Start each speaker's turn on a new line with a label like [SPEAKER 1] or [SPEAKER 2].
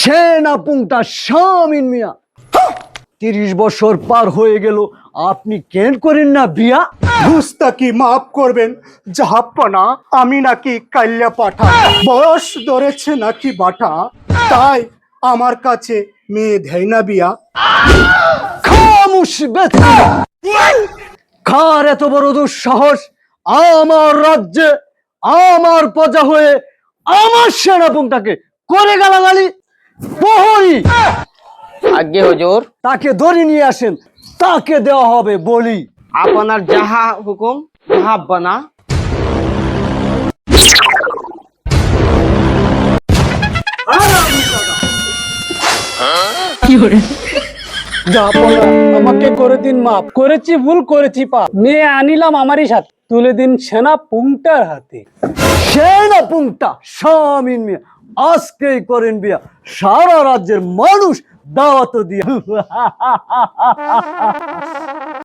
[SPEAKER 1] সেনাপুংটা শামিন মিয়া। তিরিশ বছর পার হয়ে গেল আপনি কেন করেন না বিয়া?
[SPEAKER 2] গুস্তাকি মাফ করবেন জাহাপ্পানা আমি নাকি কাল্লা পাঠা। বয়স ধরেছে নাকি বাটা তাই আমার কাছে মেয়ে দেয় না বিয়া।
[SPEAKER 1] খামুশ বেথা কার এত বড় দুঃসাহস? আমার রাজ্যে আমার প্রজা হয়ে আমার সেনাপুংটাকে করে গালাগালি প্রহরী
[SPEAKER 3] আজ্ঞে হুজুর।
[SPEAKER 1] তাকে ধরে নিয়ে আসেন তাকে দেওয়া হবে বলি।
[SPEAKER 3] আপনার যাহা হুকুম তাহা বানা
[SPEAKER 4] জাহাপনা আমাকে করে দিন করেছি ভুল, করেছি মেয়ে আনিলাম আমারই সাথে। তুলে দিন সেনা পুংটার হাতে।
[SPEAKER 1] সেনাপুংটা স্বামীন মেয়ে, আজকেই করেন বিয়া। সারা রাজ্যের মানুষ দাওয়াত দিয়া